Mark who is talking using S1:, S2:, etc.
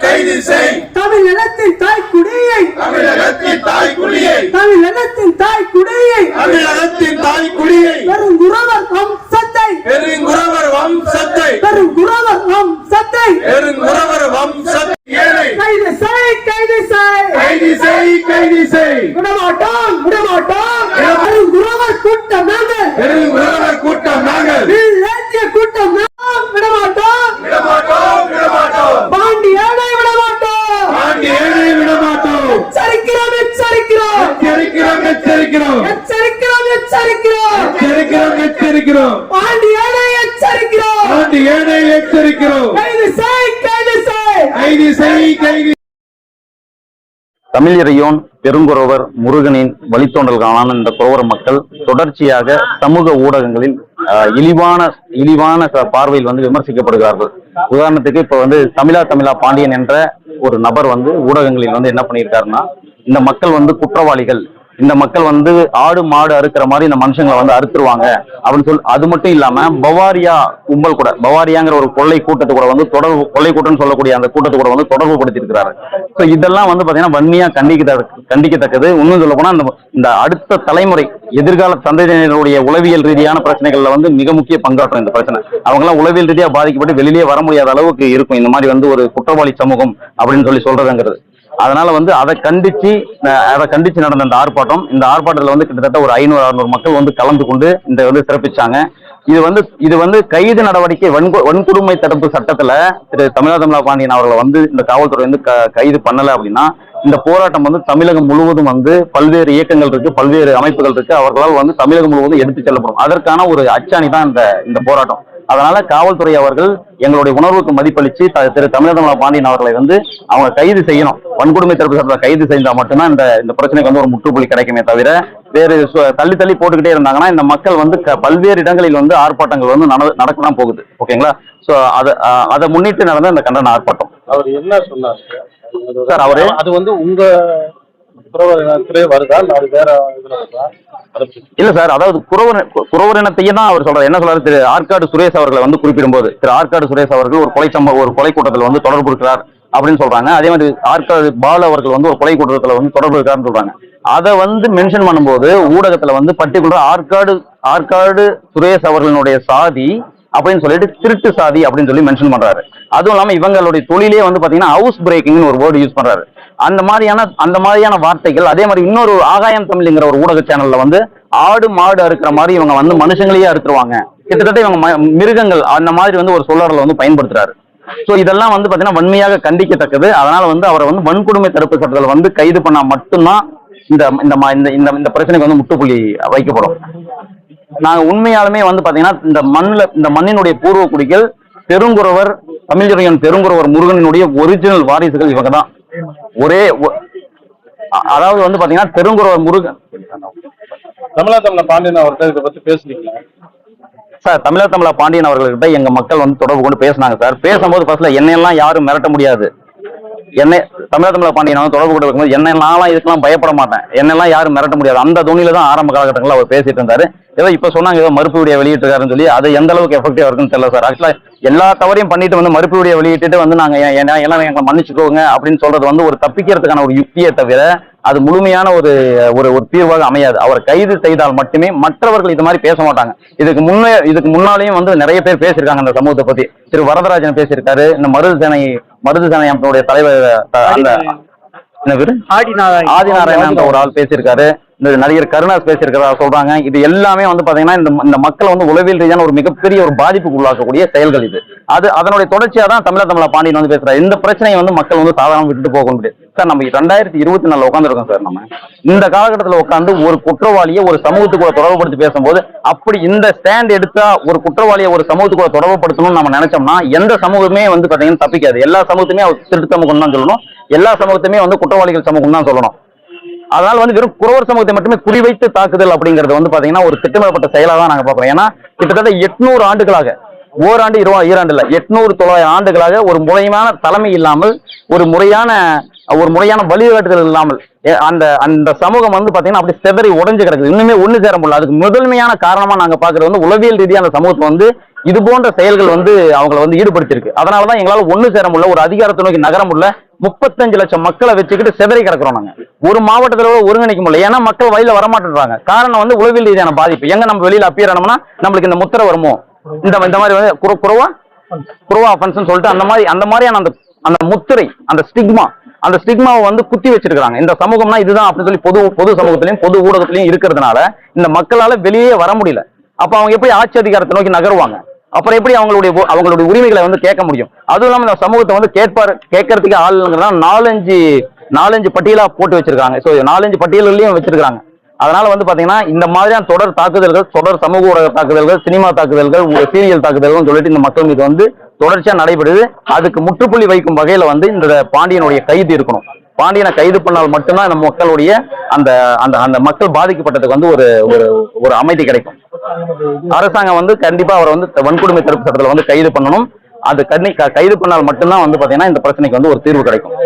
S1: கைது செய்
S2: தமிழகத்தின் தாய் குடியை
S1: தமிழகத்தின் தாய் குடியை
S2: தமிழகத்தின் தாய் குடியை
S1: தமிழகத்தின் தாய் குடியை
S2: பெருங்குறவர் வம்சத்தை.
S1: பெருங்குறவர் வம்சத்தை.
S2: பெருங்குறவர் வம்சத்தை.
S1: பெருங்குறவர் வம்சத்தை.
S2: கைது செய் கைது செய்
S1: கைது செய் கைது செய்
S2: விடமாட்டோம் பெருங்குறவர் கூட்டம் நாங்கள்
S1: பெருங்குறவர் கூட்டம் நாங்கள்
S2: இலக்கிய கூட்டம் நாம் விடமாட்டோம்
S1: விடமாட்டோம் விடமாட்டோம்
S2: பாண்டியனை விடமாட்டோம்
S1: ஆண்டி ஏழை விடமாட்டோம்
S2: எச்சரிக்கிறோம் எச்சரிக்கிறோம்
S1: எச்சரிக்கிறோம் எச்சரிக்கிறோம்
S2: எச்சரிக்கிறோம் எச்சரிக்கிறோம்
S1: எச்சரிக்கிறோம் எச்சரிக்கிறோம்.
S2: பாண்டியனை எச்சரிக்கிறோம்.
S1: ஆண்டி ஏழை எச்சரிக்கிறோம்.
S2: கைது செய் கைது செய்.
S1: கைது செய் கைது
S3: தமிழிறையோன் பெருங்குறவர் முருகனின் வழித்தோன்றல்களான இந்த குறவர் மக்கள் தொடர்ச்சியாக சமூக ஊடகங்களில் இழிவான இழிவான பார்வையில் வந்து விமர்சிக்கப்படுகிறார்கள். உதாரணத்துக்கு இப்ப வந்து தமிழா தமிழா பாண்டியன் என்ற ஒரு நபர் வந்து ஊடகங்களில் வந்து என்ன பண்ணியிருக்காருன்னா இந்த மக்கள் வந்து குற்றவாளிகள் இந்த மக்கள் வந்து ஆடு மாடு அறுக்கிற மாதிரி இந்த மனுஷங்களை வந்து அறுத்துருவாங்க. அப்படின்னு சொல்லி அது மட்டும் இல்லாம பவாரியா கும்பல் கூட பவாரியாங்கிற ஒரு கொள்ளை கூட்டத்தை கூட வந்து தொடர்பு கொள்ளை கூட்டம்னு சொல்லக்கூடிய அந்த கூட்டத்தை கூட வந்து தொடர்பு படுத்திருக்கிறாரு ஸோ இதெல்லாம் வந்து பாத்தீங்கன்னா வன்மையா கண்டிக்க கண்டிக்கத்தக்கது. இன்னும் சொல்ல போனா இந்த இந்த அடுத்த தலைமுறை எதிர்கால சந்ததியினருடைய உளவியல் ரீதியான பிரச்சனைகள்ல வந்து மிக முக்கிய பங்காற்றும் இந்த பிரச்சனை. அவங்க எல்லாம் உளவியல் ரீதியா பாதிக்கப்பட்டு வெளியிலேயே வர முடியாத அளவுக்கு இருக்கும். இந்த மாதிரி வந்து ஒரு குற்றவாளி சமூகம் அப்படின்னு சொல்லி சொல்றதுங்கிறது. அதனால வந்து அதை கண்டிச்சு அதை கண்டிச்சு நடந்த இந்த ஆர்ப்பாட்டம் இந்த ஆர்ப்பாட்டத்தில் வந்து கிட்டத்தட்ட ஒரு ஐநூறு அறுநூறு மக்கள் வந்து கலந்து கொண்டு இந்த வந்து சிறப்பிச்சாங்க. இது வந்து இது வந்து கைது நடவடிக்கை வன்கொ வன்கொடுமை தடுப்பு சட்டத்துல திரு தமிழா தமிழா பாண்டியன் அவர்களை வந்து இந்த காவல்துறை வந்து க- கைது பண்ணல அப்படின்னா இந்த போராட்டம் வந்து தமிழகம் முழுவதும் வந்து பல்வேறு இயக்கங்கள் இருக்கு பல்வேறு அமைப்புகள் இருக்கு அவர்களால் வந்து தமிழகம் முழுவதும் எடுத்து செல்லப்படும். அதற்கான ஒரு அச்சாணி தான் இந்த இந்த போராட்டம். அதனால காவல்துறை அவர்கள் எங்களுடைய உணர்வுக்கு மதிப்பளிச்சு த- திரு தமிழக பாண்டியன் அவர்களை வந்து அவங்க கைது செய்யணும். வன்கொடுமை தடுப்பு சட்டத்தை கைது செஞ்சா மட்டும்தான் இந்த இந்த பிரச்சனைக்கு வந்து ஒரு முற்றுப்புள்ளி கிடைக்குமே தவிர வேறு தள்ளி தள்ளி போட்டுக்கிட்டே இருந்தாங்கன்னா இந்த மக்கள் வந்து பல்வேறு இடங்களில் வந்து ஆர்ப்பாட்டங்கள் வந்து நட- நடக்க தான் போகுது. ஓகேங்களா? ஸோ அதை அதை முன்னிட்டு நடந்த இந்த கண்டன ஆர்ப்பாட்டம்.
S4: அவர் என்ன சொன்னார்?
S3: சார், அவரு-
S4: அது வந்து உங்க வருதா? இல்ல அது வேற
S3: இல்ல சார் அதாவது குறவர் குறவர் இனத்தையே தான் அவர் சொல்றாரு. என்ன சொல்றாரு? திரு ஆற்காடு சுரேஷ் அவர்களை வந்து குறிப்பிடும்போது திரு ஆற்காடு சுரேஷ் அவர்கள் ஒரு கொலை சம்பவம் ஒரு கொலை கூட்டத்தில் வந்து தொடர்பு இருக்கிறார் அப்படின்னு சொல்றாங்க. அதே மாதிரி ஆற்காடு பால அவர்கள் வந்து ஒரு கொலை கூட்டத்தில் வந்து தொடர்பு இருக்காருன்னு சொல்றாங்க. அதை வந்து மென்ஷன் பண்ணும்போது ஊடகத்துல வந்து பர்டிகுலர் ஆற்காடு ஆற்காடு சுரேஷ் அவர்களுடைய சாதி அப்படின்னு சொல்லிட்டு திருட்டு சாதி அப்படின்னு சொல்லி மென்ஷன் பண்றாரு. அதுவும் இல்லாம இவங்களுடைய தொழிலே வந்து பாத்தீங்கன்னா ஹவுஸ் பிரேக்கிங்னு ஒரு வேர்டு யூஸ் பண்றாரு. அந்த மாதிரியான அந்த மாதிரியான வார்த்தைகள் அதே மாதிரி இன்னொரு ஆகாயம் தமிழ்ங்கிற ஒரு ஊடக சேனல்ல வந்து ஆடு மாடு அறுக்கிற மாதிரி இவங்க வந்து மனுஷங்களையே அறுத்துருவாங்க. கிட்டத்தட்ட இவங்க ம- மிருகங்கள் அந்த மாதிரி வந்து ஒரு சொல்லறல வந்து பயன்படுத்துறாரு. சோ இதெல்லாம் வந்து பாத்தீங்கன்னா வன்மையாக கண்டிக்கத்தக்கது. அதனால வந்து அவரை வந்து வன்கொடுமை தடுப்பு சட்டத்தில் வந்து கைது பண்ணா மட்டும்தான் இந்த இந்த இந்த இந்த இந்த பிரச்சனைக்கு வந்து முட்டுப்புள்ளி வைக்கப்படும். நாங்க உண்மையாலுமே வந்து பாத்தீங்கன்னா இந்த மண்ணுல இந்த மண்ணினுடைய பூர்வ குடிகள் பெருங்குறவர் தமிழறிஞன் பெருங்குறவர் முருகனினுடைய ஒரிஜினல் வாரிசுகள் இவங்க தான் ஒரே அதாவது வந்து பாத்தீங்கன்னா பெருங்குறவர் முருகன்.
S4: தமிழா தமிழ பாண்டியன் அவர்கிட்ட இதை பத்தி பேசுனீங்களா?
S3: சார் தமிழா தமிழா பாண்டியன் அவர்கள்கிட்ட எங்க மக்கள் வந்து தொடர்பு கொண்டு பேசினாங்க சார். பேசும்போது ஃபர்ஸ்ட்ல என்னையெல்லாம் யாரும் மிரட்ட முடியாது. என்னை தமிழா தமிழா பாண்டியன் தொடர்பு கொண்டு இருக்கும்போது என்னை நான்லாம் இதுக்கெல்லாம் பயப்பட மாட்டேன். என்னெல்லாம் யாரும் மிரட்ட முடியாது. அந்த துணியில தான் ஆரம்ப காலகட்டங்களில் அவர் பேசிட்டு இருந்தாரு. ஏதோ இப்ப சொன்னாங்க ஏதோ மறுப்பு வீடியோ வெளியிட்டிருக்காருன்னு சொல்லி அது எந்த அளவுக்கு எஃபெக்டிவா இருக்குன்னு தெரியல சார். ஆக்சுவலா எல்லா தவறையும் பண்ணிட்டு வந்து மறுப்பு வீடியோ வெளியிட்டு வந்து நாங்க ஏன்னா எல்லாம் எங்களை மன்னிச்சுக்கோங்க அப்படின்னு சொல்றது வந்து ஒரு தப்பிக்கிறதுக்கான ஒரு யுக்தியை தவிர அது முழுமையான ஒரு ஒரு ஒரு தீர்வாக அமையாது. அவர் கைது செய்தால் மட்டுமே மற்றவர்கள் இது மாதிரி பேச மாட்டாங்க. இதுக்கு முன்னே இதுக்கு முன்னாலேயும் வந்து நிறைய பேர் பேசியிருக்காங்க அந்த சமூகத்தை பத்தி. திரு. வரதராஜன் பேசியிருக்காரு. இந்த மருது சேனை மருது சமயத்தினுடைய தலைவர் அந்த என்ன பெரு ஆதி ஆதிநாராயணன் ஒரு ஆள் பேசியிருக்காரு. இந்த நடிகர் கருணாஸ் பேசியிருக்கிறதா சொல்றாங்க. இது எல்லாமே வந்து பாத்தீங்கன்னா இந்த மக்களை வந்து உளவியல் ரீதியான ஒரு மிகப்பெரிய ஒரு பாதிப்புக்கு உள்ளாக்கக்கூடிய செயல்கள் இது. அது அதனுடைய தொடர்ச்சியா தான் தமிழ தமிழ பாண்டியன் வந்து பேசுறாரு. இந்த பிரச்சனையை வந்து மக்கள் வந்து சாதாரண விட்டுட்டு போக முடியாது. சார் நம்ம ரெண்டாயிரத்தி இருபத்தி நாலுல உட்காந்துருக்கோம் சார் நம்ம. இந்த காலகட்டத்தில் உட்காந்து ஒரு குற்றவாளியை ஒரு சமூகத்துக்குள்ள தொடர்புபடுத்தி பேசும்போது அப்படி இந்த ஸ்டாண்ட் எடுத்தா ஒரு குற்றவாளியை ஒரு சமூகத்துக்குள்ள தொடர்புப்படுத்தணும்னு நம்ம நினைச்சோம்னா எந்த சமூகமே வந்து பாத்தீங்கன்னா தப்பிக்காது. எல்லா சமூகத்துமே அவர் திருட்டு சமூகம் தான் சொல்லணும். எல்லா சமூகத்துமே வந்து குற்றவாளிகள் சமூகம் தான் சொல்லணும். அதனால வந்து வெறும் குறவர் சமூகத்தை மட்டுமே குறிவைத்து தாக்குதல் அப்படிங்கிறது வந்து பாத்தீங்கன்னா ஒரு திட்டமிடப்பட்ட செயலா தான் நாங்க பாக்குறோம். ஏன்னா கிட்டத்தட்ட எட்நூறு ஆண்டுகளாக ஓராண்டு இருவா ஈராண்டு எட்நூறு தொள்ளாயிரம் ஆண்டுகளாக ஒரு முறையான தலைமை இல்லாமல் ஒரு முறையான ஒரு முறையான வழிகாட்டுதல் இல்லாமல் அந்த அந்த சமூகம் வந்து பாத்தீங்கன்னா அப்படி செதறி உடஞ்சு கிடக்குது. இன்னுமே ஒண்ணு சேர முடியல. அதுக்கு முதன்மையான காரணமா நாங்க பாக்குறது வந்து உளவியல் ரீதியாக அந்த சமூகத்தை வந்து இது போன்ற செயல்கள் வந்து அவங்களை வந்து ஈடுபடுத்திருக்கு அதனாலதான் எங்களால ஒண்ணு சேர முடியல ஒரு அதிகாரத்தை நோக்கி நகர முடியல. முப்பத்தஞ்சு லட்சம் மக்களை வச்சுக்கிட்டு செதறி கிடக்குறோம் நாங்க. ஒரு மாவட்டத்தில் கூட ஒருங்கிணைக்க முடியல. ஏன்னா மக்கள் வயல வரமாட்டேன்றாங்க. காரணம் வந்து உளவியல் ரீதியான பாதிப்பு. எங்க நம்ம வெளியில அப்பியர் ஆனோம்னா நம்மளுக்கு இந்த முத்திரை வருமோ? இந்த இந்த மாதிரி வந்து குறு- குறவா? குறவா அஃபென்ஸ் சொல்லிட்டு அந்த மாதிரி அந்த மாதிரியான அந்த அந்த முத்திரை அந்த ஸ்டிக்மா அந்த ஸ்டிக்மாவை வந்து குத்தி வச்சிருக்காங்க இந்த சமூகம்னா இதுதான் அப்படின்னு சொல்லி பொது பொது சமூகத்திலையும் பொது ஊடகத்திலையும் இருக்கிறதுனால இந்த மக்களால வெளியே வர முடியல. அப்போ அவங்க எப்படி ஆட்சி அதிகாரத்தை நோக்கி நகருவாங்க? அப்புறம் எப்படி அவங்களுடைய அவங்களுடைய உரிமைகளை வந்து கேட்க முடியும்? அதுவும் இல்லாமல் இந்த சமூகத்தை வந்து கேட்பார் கேட்கறதுக்கு ஆள் நாலஞ்சு நாலஞ்சு பட்டியலா போட்டு வச்சிருக்காங்க. ஸோ நாலஞ்சு பட்டியல்களையும் வச்சிருக்காங்க அதனால வந்து பாத்தீங்கன்னா இந்த மாதிரியான தொடர் தாக்குதல்கள் தொடர் சமூக ஊடக தாக்குதல்கள் சினிமா தாக்குதல்கள் சீரியல் தாக்குதல்கள் சொல்லிட்டு இந்த மக்கள் மீது வந்து தொடர்ச்சியா நடைபெறுது. அதுக்கு முற்றுப்புள்ளி வைக்கும் வகையில வந்து இந்த பாண்டியனுடைய கைது இருக்கணும். பாண்டியனை கைது பண்ணால் மட்டும்தான் இந்த மக்களுடைய அந்த அந்த அந்த மக்கள் பாதிக்கப்பட்டதுக்கு வந்து ஒரு ஒரு ஒரு அமைதி கிடைக்கும். அரசாங்கம் வந்து கண்டிப்பா அவரை வந்து வன்கொடுமை தடுப்பு சட்டத்துல வந்து கைது பண்ணணும். அது கண்ணி கைது பண்ணால் மட்டும்தான் வந்து பாத்தீங்கன்னா இந்த பிரச்சனைக்கு வந்து ஒரு தீர்வு கிடைக்கும்.